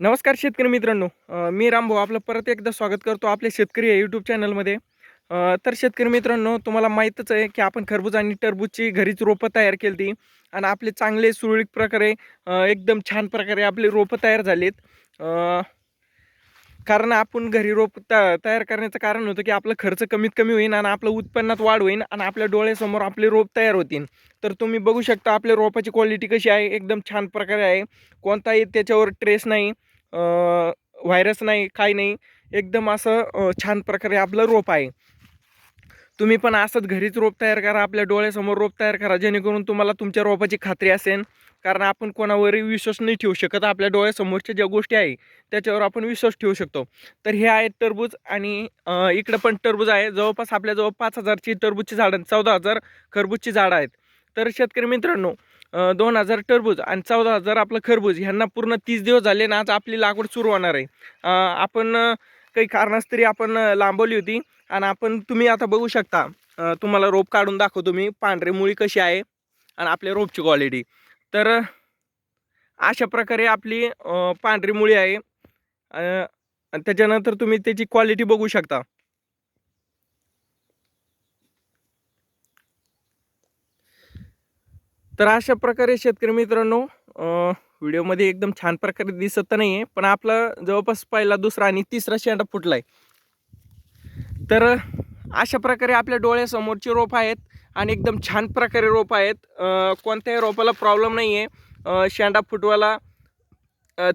नमस्कार शेतकरी मित्रांनो. मी रामभाऊ आपलं परत एकदा स्वागत करतो आपल्या शेतकरी या यूट्यूब चॅनलमध्ये तर शेतकरी मित्रांनो तुम्हाला माहीतच आहे की आपण खरबूज आणि टरबूजची घरीच रोपं तयार केली ती आणि आपले चांगले सुरळीत प्रकारे एकदम छान प्रकारे आपले रोपं तयार झालेत. कारण आपण घरी रोप त तयार करण्याचं कारण होतं की आपलं खर्च कमीत कमी होईल आणि आपलं उत्पन्नात वाढ होईल आणि आपल्या डोळ्यासमोर आपले रोप तयार होतील. तर तुम्ही बघू शकता आपल्या रोपाची क्वालिटी कशी आहे एकदम छान प्रकारे आहे. कोणताही त्याच्यावर ट्रेस नाही. व्हायरस नाही काही नाही. एकदम असं छान प्रकारे आपलं रोप आहे. तुम्ही पण असंच घरीच रोप तयार करा आपल्या डोळ्यासमोर रोप तयार करा जेणेकरून तुम्हाला तुमच्या रोपाची खात्री असेल. कारण आपण कोणावरही विश्वास नाही ठेवू शकत. आपल्या डोळ्यासमोरच्या ज्या गोष्टी आहे त्याच्यावर आपण विश्वास ठेवू शकतो. तर हे आहेत टरबूज आणि इकडं पण टरबूज आहे. जवळपास आपल्याजवळ पाच हजारची टरबूजची झाडं चौदा हजार खरबूजची झाडं आहेत. तर शेतकरी मित्रांनो दोन हजार टरबूज आणि चौदा हजार आपलं खरबूज ह्यांना पूर्ण तीस दिवस झाले ना आज आपली लागवड सुरू होणार आहे. आपण काही कारणास्तरी आपण लांबवली होती आणि आपण तुम्ही आता बघू शकता तुम्हाला रोप काढून दाखवतो मी पांढरी मुळी कशी आहे आणि आपल्या रोपची क्वालिटी तर अशा प्रकारे आपली पांढरी मुळी आहे. आणि त्याच्यानंतर तुम्ही त्याची क्वालिटी बघू शकता. तर अशा प्रकारे शेतकरी मित्रांनो व्हिडिओमध्ये एकदम छान प्रकारे दिसत तर नाही आहे पण आपला जवळपास पहिला दुसरा आणि तिसरा शेंडा फुटला आहे तर अशा प्रकारे आपल्या डोळ्यासमोरचे रोप आहेत आणि एकदम छान प्रकारे रोप आहेत. कोणत्याही रोपाला प्रॉब्लेम नाही आहे शेंडा फुटवायला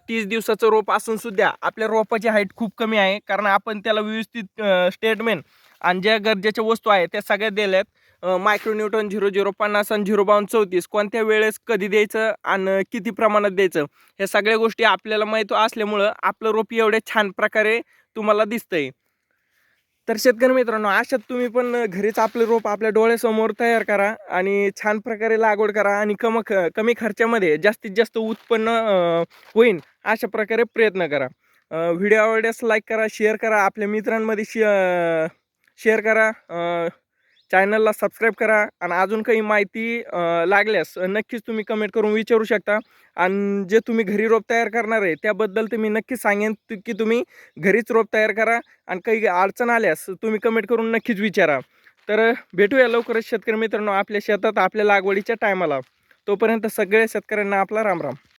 तीस दिवसाचं रोप असून सुद्धा आपल्या रोपाची हाईट खूप कमी आहे. कारण आपण त्याला व्यवस्थित स्टेटमेंट आणि ज्या गरजेच्या वस्तू आहेत त्या सगळ्या दिल्या आहेत मायक्रोन्यूटन झिरो झिरो पन्नास आणि झिरो बावन्न चौतीस कोणत्या वेळेस कधी द्यायचं आणि किती प्रमाणात द्यायचं? ह्या सगळ्या गोष्टी आपल्याला माहीत असल्यामुळं आपलं रोप एवढे छान प्रकारे तुम्हाला दिसतंय. तर शेतकरी मित्रांनो अशात तुम्ही पण घरीच आपलं रोप आपल्या डोळ्यासमोर तयार करा आणि छान प्रकारे लागवड करा आणि कम ख कमी खर्चामध्ये जास्तीत जास्त उत्पन्न होईल अशा प्रकारे प्रयत्न करा. व्हिडिओ आवडल्यास लाईक करा शेअर करा आपल्या मित्रांमध्ये शे शेअर करा चॅनलला सबस्क्राईब करा आणि अजून काही माहिती लागल्यास नक्कीच तुम्ही कमेंट करून विचारू शकता. आणि जे तुम्ही घरी रोप तयार करणार आहे त्याबद्दल तुम्ही नक्कीच सांगेन की तुम्ही घरीच रोप तयार करा आणि काही अडचण आल्यास तुम्ही कमेंट करून नक्कीच विचारा. तर भेटूया लवकरच शेतकरी मित्रांनो आपल्या शेतात आपल्या लागवडीच्या टायमाला तोपर्यंत सगळ्या शेतकऱ्यांना आपला रामराम.